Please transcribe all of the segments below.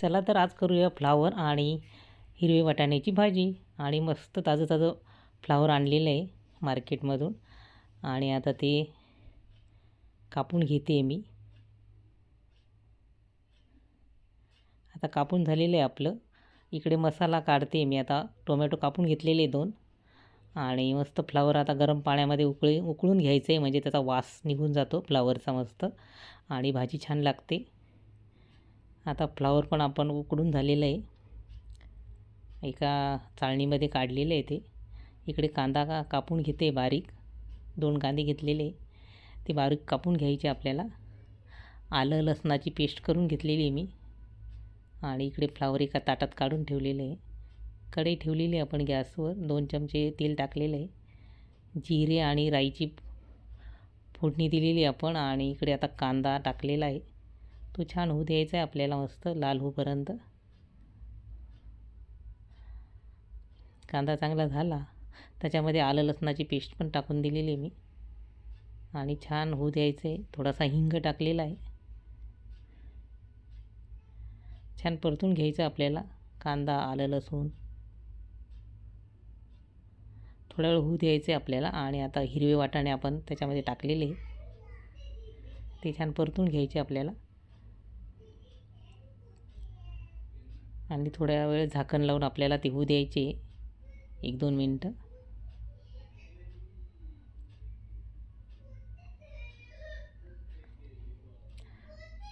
चला तर आज करूया फ्लावर आणि हिरवे वाटाण्याची भाजी. आणि मस्त ताजं ताजं फ्लावर आणलेलं आहे मार्केटमधून. आणि आता ते कापून घेते मी. आता कापून झालेलं आहे आपलं. इकडे मसाला काढते मी. आता टोमॅटो कापून घेतलेले दोन. आणि मस्त फ्लावर आता गरम पाण्यामध्ये उकळी उकळून घ्यायचं आहे. म्हणजे त्याचा वास निघून जातो फ्लावरचा मस्त. आणि भाजी छान लागते. आता फ्लावर पण आपण उकडून झालेलं आहे. एका चाळणीमध्ये काढलेलं आहे ते. इकडे कांदा का कापून घेते बारीक. दोन कांदे घेतलेले ते बारीक कापून घ्यायचे आपल्याला. आलं लसणाची पेस्ट करून घेतलेली आहे मी. आणि इकडे फ्लावर एका ताटात काढून ठेवलेलं आहे. कढई ठेवलेली आहे आपण गॅसवर. दोन चमचे तेल टाकलेलं आहे. जिरे आणि राईची फोडणी दिलेली आपण. आणि इकडे आता कांदा टाकलेला आहे. तो छान होऊ द्यायचा आहे आपल्याला मस्त लाल होऊपर्यंत. कांदा चांगला झाला. त्याच्यामध्ये आलं लसणाची पेस्ट पण टाकून दिलेली आहे मी. आणि छान होऊ द्यायचं आहे थोडासा हिंग टाकलेला आहे. छान परतून घ्यायचं आपल्याला. कांदा आलं लसूण. थोडा वेळ होऊ द्यायचे आपल्याला आणि आता हिरवे वाटाणे आपण त्याच्यामध्ये टाकलेले ते छान परतून घ्यायचे आपल्याला. आणि थोड्या वेळ झाकण लावून आपल्याला ते होऊ द्यायचे. एक दोन मिनटं.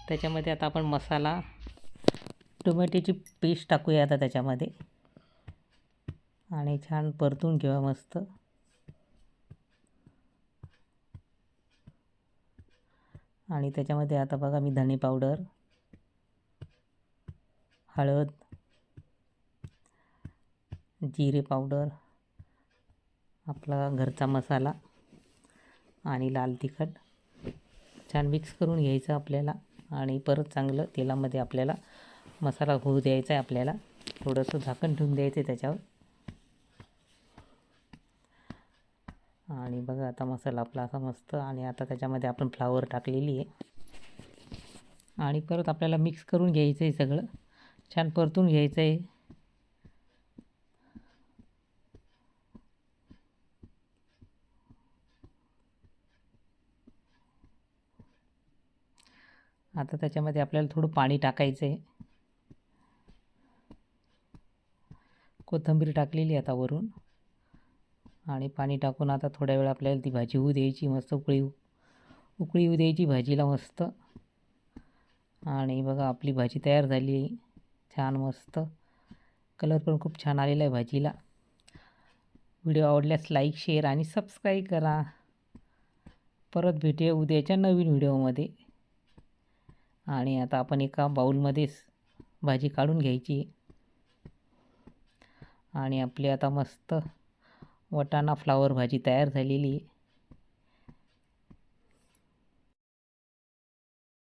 त्याच्यामध्ये आता आपण मसाला टोमॅटोची पेस्ट टाकूया आता त्याच्यामध्ये. आणि छान परतून घेऊया मस्त. आणि त्याच्यामध्ये आता बघा मी धणे पावडर हळद जिरे पावडर आपला घरचा मसाला आणि लाल तिखट. छान मिक्स करून घ्यायचं आपल्याला आणि परत चांगलं तेलामध्ये आपल्याला मसाला होऊ द्यायचा आहे आपल्याला. थोडंसं झाकण ठेवून द्यायचं आहे त्याच्यावर. आणि बघा आता मसाला आपला असा मस्त आणि आता त्याच्यामध्ये आपण फ्लावर टाकलेली आहे. आणि परत आपल्याला मिक्स करून घ्यायचं आहे सगळं. छान परतून घ्यायचं आहे. आता त्याच्यामध्ये आपल्याला थोडं पाणी टाकायचं आहे कोथिंबीर टाकलेली आता वरून. आणि पाणी टाकून आता थोड्या वेळ आपल्याला ती भाजी होऊ द्यायची मस्त उकळी उकळी होऊ द्यायची भाजीला मस्त. आणि बघा आपली भाजी तयार झाली छान मस्त. कलर पण खूप छान आलेला आहे भाजीला. व्हिडिओ आवडल्यास लाईक शेअर आणि सबस्क्राईब करा. परत भेटूया उद्याच्या नवीन व्हिडिओमध्ये. आणि आता आपण एका बाऊलमध्येच भाजी काढून घ्यायची. आणि आपली आता मस्त वटाणा फ्लावर भाजी तयार झालेली आहे.